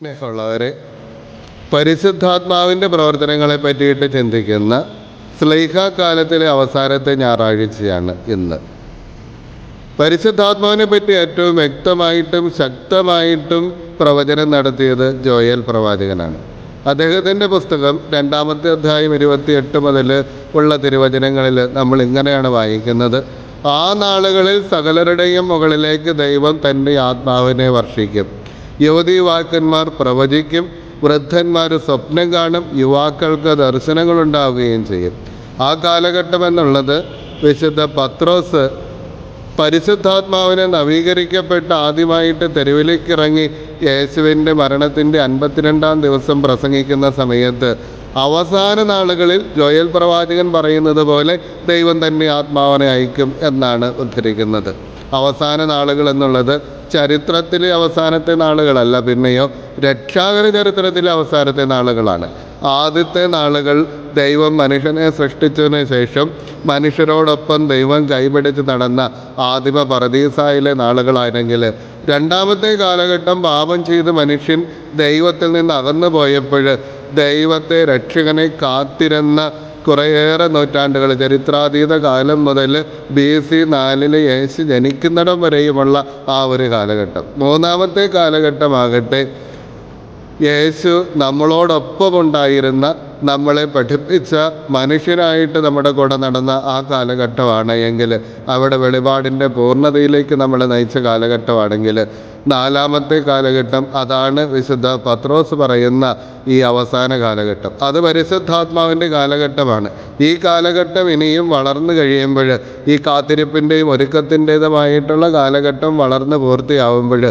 സ്നേഹമുള്ളവരെ പരിശുദ്ധാത്മാവിന്റെ പ്രവർത്തനങ്ങളെ പറ്റിയിട്ട് ചിന്തിക്കുന്ന സ്ലൈഹ കാലത്തിലെ അവസാനത്തെ ഞായറാഴ്ചയാണ് ഇന്ന്. പരിശുദ്ധാത്മാവിനെ പറ്റി ഏറ്റവും വ്യക്തമായിട്ടും ശക്തമായിട്ടും പ്രവചനം നടത്തിയത് ജോയൽ പ്രവാചകനാണ്. അദ്ദേഹത്തിന്റെ പുസ്തകം രണ്ടാമത്തെ അധ്യായം ഇരുപത്തിയെട്ട് മുതൽ ഉള്ള തിരുവചനങ്ങളിൽ നമ്മൾ ഇങ്ങനെയാണ് വായിക്കുന്നത്. ആ നാളുകളിൽ സകലരുടെയും മുകളിലേക്ക് ദൈവം തന്റെ ആത്മാവിനെ വർഷിക്കും. യുവതി യുവാക്കന്മാർ പ്രവചിക്കും. വൃദ്ധന്മാർ സ്വപ്നം കാണും. യുവാക്കൾക്ക് ദർശനങ്ങളുണ്ടാവുകയും ചെയ്യും. ആ കാലഘട്ടം എന്നുള്ളത് വിശുദ്ധ പത്രോസ് പരിശുദ്ധാത്മാവിനെ നവീകരിക്കപ്പെട്ട ആദ്യമായിട്ട് തെരുവിലേക്ക് ഇറങ്ങി യേശുവിന്റെ മരണത്തിന്റെ അൻപത്തിരണ്ടാം ദിവസം പ്രസംഗിക്കുന്ന സമയത്ത് അവസാന നാളുകളിൽ ജോയൽ പ്രവാചകൻ പറയുന്നത് പോലെ ദൈവം തന്നെ ആത്മാവിനെ അയക്കും എന്നാണ് ഉദ്ധരിക്കുന്നത്. അവസാന നാളുകൾ എന്നുള്ളത് ചരിത്രത്തിലെ അവസാനത്തെ നാളുകളല്ല പിന്നെയോ രക്ഷാകര ചരിത്രത്തിലെ അവസാനത്തെ നാളുകളാണ്. ആദ്യത്തെ നാളുകൾ ദൈവം മനുഷ്യനെ സൃഷ്ടിച്ചതിന് ശേഷം മനുഷ്യരോടൊപ്പം ദൈവം കൈപിടിച്ച് നടന്ന ആദിമ പറദീസായിലെ നാളുകളാണെങ്കിൽ രണ്ടാമത്തെ കാലഘട്ടം പാപം ചെയ്ത് മനുഷ്യൻ ദൈവത്തിൽ നിന്ന് അകന്നു പോയപ്പോൾ ദൈവത്തെ രക്ഷകനെ കാത്തിരുന്ന കുറേയേറെ നൂറ്റാണ്ടുകൾ. ചരിത്രാതീത കാലം മുതൽ ബി സി നാലിൽ യേശു ജനിക്കുന്നിടം വരെയുമുള്ള ആ ഒരു കാലഘട്ടം. മൂന്നാമത്തെ കാലഘട്ടമാകട്ടെ യേശു നമ്മളോടൊപ്പം ഉണ്ടായിരുന്ന നമ്മളെ പഠിപ്പിച്ച മനുഷ്യനായിട്ട് നമ്മുടെ കൂടെ നടന്ന ആ കാലഘട്ടമാണ് എങ്കിൽ അവിടെ വെളിപാടിന്റെ പൂർണതയിലേക്ക് നമ്മളെ നയിച്ച കാലഘട്ടമാണെങ്കിൽ നാലാമത്തെ കാലഘട്ടം അതാണ് വിശുദ്ധ പത്രോസ് പറയുന്ന ഈ അവസാന കാലഘട്ടം. അത് പരിശുദ്ധാത്മാവിന്റെ കാലഘട്ടമാണ്. ഈ കാലഘട്ടം ഇനിയും വളർന്നു കഴിയുമ്പോൾ ഈ കാത്തിരിപ്പിന്റെയും ഒരുക്കത്തിന്റെതുമായിട്ടുള്ള കാലഘട്ടം വളർന്നു പൂർത്തിയാവുമ്പോൾ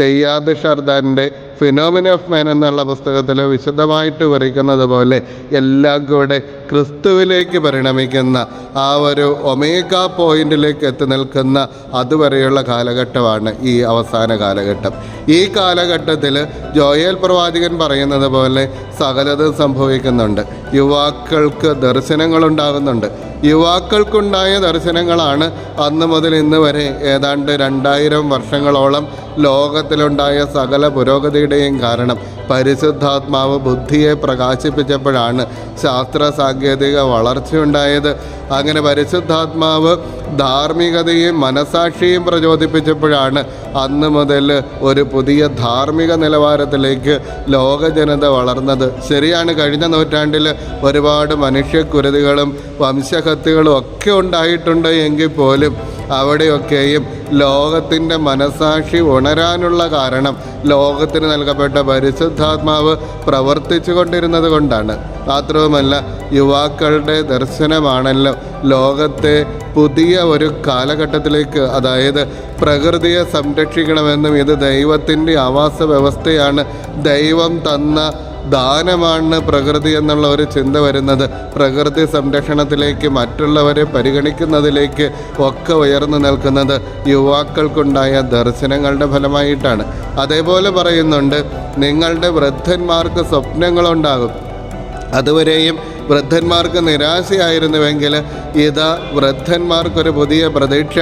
തെയ്യാദ് ഷർദാന്റെ ഫിനോമിന ഓഫ് മാൻ എന്നുള്ള പുസ്തകത്തിൽ വിശദമായിട്ട് വിവരിക്കുന്നത് പോലെ എല്ലാം കൂടെ ക്രിസ്തുവിലേക്ക് പരിണമിക്കുന്ന ആ ഒരു ഒമേഗ പോയിന്റിലേക്ക് എത്തി നിൽക്കുന്ന അതുവരെയുള്ള കാലഘട്ടമാണ് ഈ അവസാന കാലഘട്ടം. ഈ കാലഘട്ടത്തിൽ ജോയൽ പ്രവാചകൻ പറയുന്നത് പോലെ സകലതും സംഭവിക്കുന്നുണ്ട്. യുവാക്കൾക്ക് ദർശനങ്ങളുണ്ടാകുന്നുണ്ട്. യുവാക്കൾക്കുണ്ടായ ദർശനങ്ങളാണ് അന്ന് മുതൽ ഇന്ന് വരെ. ഏതാണ്ട് രണ്ടായിരം വർഷങ്ങളോളം ലോകത്തിലുണ്ടായ സകല പുരോഗതിയുടെയും കാരണം പരിശുദ്ധാത്മാവ് ബുദ്ധിയെ പ്രകാശിപ്പിച്ചപ്പോഴാണ് ശാസ്ത്ര സാങ്കേതിക വളർച്ചയുണ്ടായത്. അങ്ങനെ പരിശുദ്ധാത്മാവ് ധാർമ്മികതയും മനസാക്ഷിയും പ്രചോദിപ്പിച്ചപ്പോഴാണ് അന്ന് മുതൽ ഒരു പുതിയ ധാർമ്മിക നിലവാരത്തിലേക്ക് ലോക ജനത വളർന്നത്. ശരിയാണ് കഴിഞ്ഞ നൂറ്റാണ്ടിൽ ഒരുപാട് മനുഷ്യക്കുരുതികളും വംശഹത്യകളും ഒക്കെ ഉണ്ടായിട്ടുണ്ട് എങ്കിൽ പോലും അവിടെയൊക്കെയും ലോകത്തിന്റെ മനസാക്ഷി ഉണരാനുള്ള കാരണം ലോകത്തിന് നൽകപ്പെട്ട പരിശുദ്ധാത്മാവ് പ്രവർത്തിച്ചു കൊണ്ടിരുന്നത് കൊണ്ടാണ്. മാത്രവുമല്ല യുവാക്കളുടെ ദർശനമാണല്ലോ ലോകത്തെ പുതിയ ഒരു കാലഘട്ടത്തിലേക്ക് അതായത് പ്രകൃതിയെ സംരക്ഷിക്കണമെന്നും ഇത് ദൈവത്തിന്റെ ആവാസ വ്യവസ്ഥയാണ് ദൈവം തന്ന ദാനമാണ് പ്രകൃതി എന്നുള്ള ഒരു ചിന്ത വരുന്നത്. പ്രകൃതി സംരക്ഷണത്തിലേക്ക് മറ്റുള്ളവരെ പരിഗണിക്കുന്നതിലേക്ക് ഒക്കെ ഉയർന്നു നിൽക്കുന്നത് യുവാക്കൾക്കുണ്ടായ ദർശനങ്ങളുടെ ഫലമായിട്ടാണ്. അതേപോലെ പറയുന്നുണ്ട് നിങ്ങളുടെ വൃദ്ധന്മാർക്ക് സ്വപ്നങ്ങളുണ്ടാകും. അതുവരെയും വൃദ്ധന്മാർക്ക് നിരാശയായിരുന്നുവെങ്കിൽ ഇതാ വൃദ്ധന്മാർക്കൊരു പുതിയ പ്രതീക്ഷ.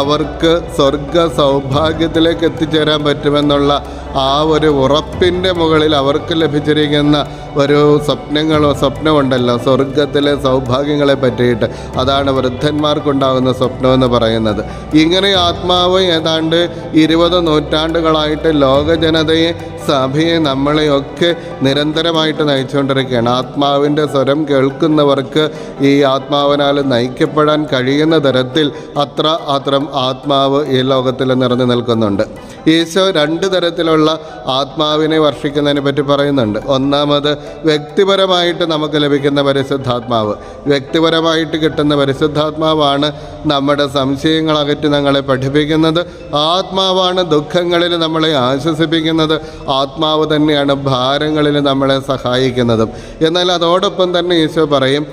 അവർക്ക് സ്വർഗ സൗഭാഗ്യത്തിലേക്ക് എത്തിച്ചേരാൻ പറ്റുമെന്നുള്ള ആ ഒരു ഉറപ്പിന്റെ മുകളിൽ അവർക്ക് ലഭിച്ചിരിക്കുന്ന ഒരു സ്വപ്നങ്ങളോ സ്വപ്നമുണ്ടല്ലോ. സ്വർഗത്തിലെ സൗഭാഗ്യങ്ങളെ പറ്റിയിട്ട്. അതാണ് വൃദ്ധന്മാർക്കുണ്ടാകുന്ന സ്വപ്നമെന്ന് പറയുന്നത്. ഇങ്ങനെ ആത്മാവ് ഏതാണ്ട് ഇരുപത് നൂറ്റാണ്ടുകളായിട്ട് ലോക ജനതയെ സഭയെ നമ്മളെയൊക്കെ നിരന്തരമായിട്ട് നയിച്ചുകൊണ്ടിരിക്കുകയാണ്. ആത്മാവിന്റെ സ്വരം കേൾക്കുന്നവർക്ക് ഈ ആത്മാവിനാൽ നയിക്കപ്പെടാൻ കഴിയുന്ന തരത്തിൽ അത്ര അത്രം ആത്മാവ് ഈ ലോകത്തിൽ നിറഞ്ഞു നിൽക്കുന്നുണ്ട്. ഈശോ രണ്ട് തരത്തിലുള്ള ആത്മാവിനെ വർഷിക്കുന്നതിനെ പറ്റി പറയുന്നുണ്ട്. ഒന്നാമത് വ്യക്തിപരമായിട്ട് നമുക്ക് ലഭിക്കുന്ന പരിശുദ്ധാത്മാവ്. വ്യക്തിപരമായിട്ട് കിട്ടുന്ന പരിശുദ്ധാത്മാവാണ് നമ്മുടെ സംശയങ്ങൾ അകറ്റി ഞങ്ങളെ പഠിപ്പിക്കുന്നത്. ആത്മാവാണ് ദുഃഖങ്ങളിൽ നമ്മളെ ആശ്വസിപ്പിക്കുന്നത്. ആത്മാവ് തന്നെയാണ് ഭാരങ്ങളിൽ നമ്മളെ സഹായിക്കുന്നതും. എന്നാൽ അതോടൊപ്പം തന്നെ ഈശോ പറയും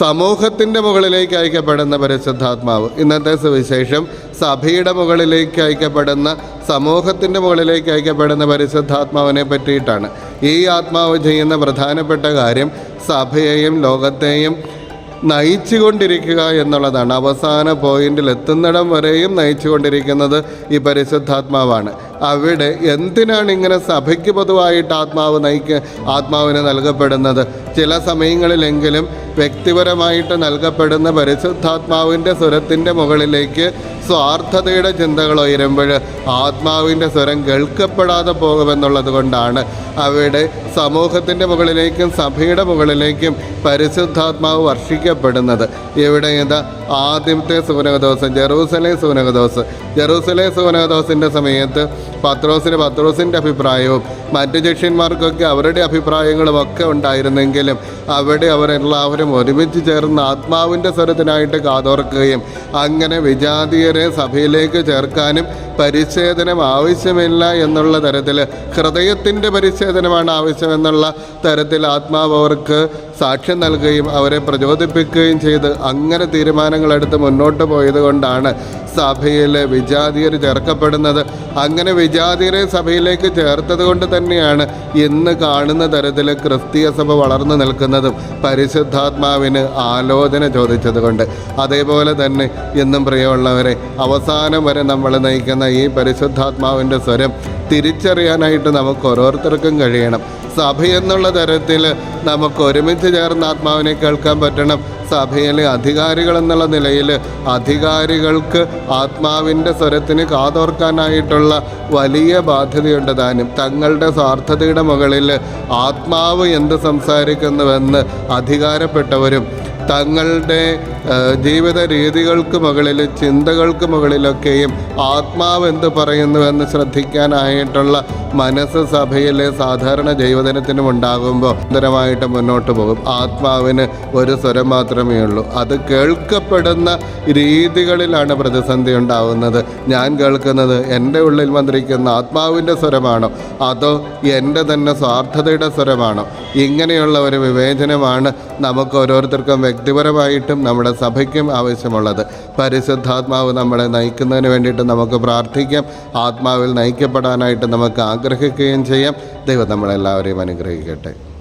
സമൂഹത്തിന്റെ മുകളിലേക്ക് അയക്കപ്പെടുന്ന പരിശുദ്ധാത്മാവ്. ഇന്നത്തെ സുവിശേഷം സഭയുടെ മുകളിലേക്ക് അയക്കപ്പെടുന്ന സമൂഹത്തിന്റെ മുകളിലേക്ക് അയക്കപ്പെടുന്ന പരിശുദ്ധാത്മാവിനെ പറ്റിയിട്ടാണ്. ഈ ആത്മാവ് ചെയ്യുന്ന പ്രധാനപ്പെട്ട കാര്യം സഭയെയും ലോകത്തെയും നയിച്ചുകൊണ്ടിരിക്കുക എന്നുള്ളതാണ്. അവസാന പോയിന്റിൽ എത്തുന്നിടം വരെയും നയിച്ചുകൊണ്ടിരിക്കുന്നത് ഈ പരിശുദ്ധാത്മാവാണ്. അവിടെ എന്തിനാണ് ഇങ്ങനെ സഭയ്ക്ക് പൊതുവായിട്ട് ആത്മാവ് നയിക്ക ആത്മാവിന് നൽകപ്പെടുന്നത്? ചില സമയങ്ങളിലെങ്കിലും വ്യക്തിപരമായിട്ട് നൽകപ്പെടുന്ന പരിശുദ്ധാത്മാവിന്റെ സ്വരത്തിന്റെ മുകളിലേക്ക് സ്വാർത്ഥതയുടെ ചിന്തകൾ ഉയരുമ്പോൾ ആത്മാവിന്റെ സ്വരം കേൾക്കപ്പെടാതെ പോകുമെന്നുള്ളത് കൊണ്ടാണ് അവിടെ സമൂഹത്തിന്റെ മുകളിലേക്കും സഭയുടെ മുകളിലേക്കും പരിശുദ്ധാത്മാവ് വർഷിക്കപ്പെടുന്നത്. ഇവിടെ ഇത് ആദ്യത്തെ സൂനകദോസം ജെറൂസലേം സൂനകദോസ് ജെറൂസലേം സൂനകദോസിന്റെ സമയത്ത് പത്രോസിന് പത്രോസിന്റെ അഭിപ്രായവും മറ്റ് ശിഷ്യന്മാർക്കൊക്കെ അവരുടെ അഭിപ്രായങ്ങളും ഒക്കെ ഉണ്ടായിരുന്നെങ്കിലും അവിടെ അവരെല്ലാവരും ഒരുമിച്ച് ചേർന്ന് ആത്മാവിന്റെ സ്വരത്തിനായിട്ട് കാതോർക്കുകയും അങ്ങനെ വിജാതീയരെ സഭയിലേക്ക് ചേർക്കാനും പരിച്ഛേദനം ആവശ്യമില്ല എന്നുള്ള തരത്തിൽ ഹൃദയത്തിന്റെ പരിച്ഛേദനമാണ് ആവശ്യമെന്നുള്ള തരത്തിൽ ആത്മാവ് അവർക്ക് സാക്ഷ്യം നൽകുകയും അവരെ പ്രചോദിപ്പിക്കുകയും ചെയ്ത് അങ്ങനെ തീരുമാനങ്ങളെടുത്ത് മുന്നോട്ട് പോയത് കൊണ്ടാണ് സഭയിൽ വിജാതീയർ ചേർക്കപ്പെടുന്നത്. അങ്ങനെ വിജാതീയരെ സഭയിലേക്ക് ചേർത്തത് കൊണ്ട് തന്നെയാണ് ഇന്ന് കാണുന്ന തരത്തിൽ ക്രിസ്തീയ സഭ വളർന്നു നിൽക്കുന്നതും പരിശുദ്ധാത്മാവിന് ആലോചന ചോദിച്ചത് കൊണ്ട് അതേപോലെ തന്നെ ഇന്നും പ്രിയമുള്ളവരെ അവസാനം വരെ നമ്മൾ നയിക്കുന്ന ഈ പരിശുദ്ധാത്മാവിന്റെ സ്വരം തിരിച്ചറിയാനായിട്ട് നമുക്ക് ഓരോരുത്തർക്കും കഴിയണം. സഭ എന്നുള്ള തരത്തിൽ നമുക്ക് ഒരുമിച്ച് ചേർന്ന് ആത്മാവിനെ കേൾക്കാൻ പറ്റണം. സഭയിലെ അധികാരികൾ എന്നുള്ള നിലയിൽ അധികാരികൾക്ക് ആത്മാവിന്റെ സ്വരത്തിന് കാതോർക്കാനായിട്ടുള്ള വലിയ ബാധ്യതയുണ്ട് താനും. തങ്ങളുടെ സ്വാർത്ഥതയുടെ മുകളിൽ ആത്മാവ് എന്ത് സംസാരിക്കുന്നുവെന്ന് അധികാരപ്പെട്ടവരും തങ്ങളുടെ ജീവിത രീതികൾക്ക് മുകളിൽ ചിന്തകൾക്ക് മുകളിലൊക്കെയും ആത്മാവ് എന്ത് പറയുന്നുവെന്ന് ശ്രദ്ധിക്കാനായിട്ടുള്ള മനസ്സ് സഭയിലെ സാധാരണ ജൈവദിനത്തിനും ഉണ്ടാകുമ്പോൾ സുന്ദരമായിട്ട് മുന്നോട്ട് പോകും. ആത്മാവിന് ഒരു സ്വരം മാത്രമേ ഉള്ളൂ. അത് കേൾക്കപ്പെടുന്ന രീതികളിലാണ് പ്രതിസന്ധി ഉണ്ടാവുന്നത്. ഞാൻ കേൾക്കുന്നത് എന്റെ ഉള്ളിൽ വന്നിരിക്കുന്ന ആത്മാവിന്റെ സ്വരമാണോ? അതോ എന്റെ തന്നെ സ്വാർത്ഥതയുടെ സ്വരമാണോ? ഇങ്ങനെയുള്ള ഒരു വിവേചനമാണ് നമുക്ക് ഓരോരുത്തർക്കും വ്യക്തിപരമായിട്ടും നമ്മുടെ സഭയ്ക്കും ആവശ്യമുള്ളത്. പരിശുദ്ധാത്മാവ് നമ്മളെ നയിക്കുന്നതിന് വേണ്ടിയിട്ട് നമുക്ക് പ്രാർത്ഥിക്കാം. ആത്മാവിൽ നയിക്കപ്പെടാനായിട്ട് നമുക്ക് ആഗ്രഹിക്കുകയും ചെയ്യാം. ദൈവം നമ്മളെല്ലാവരെയും അനുഗ്രഹിക്കട്ടെ.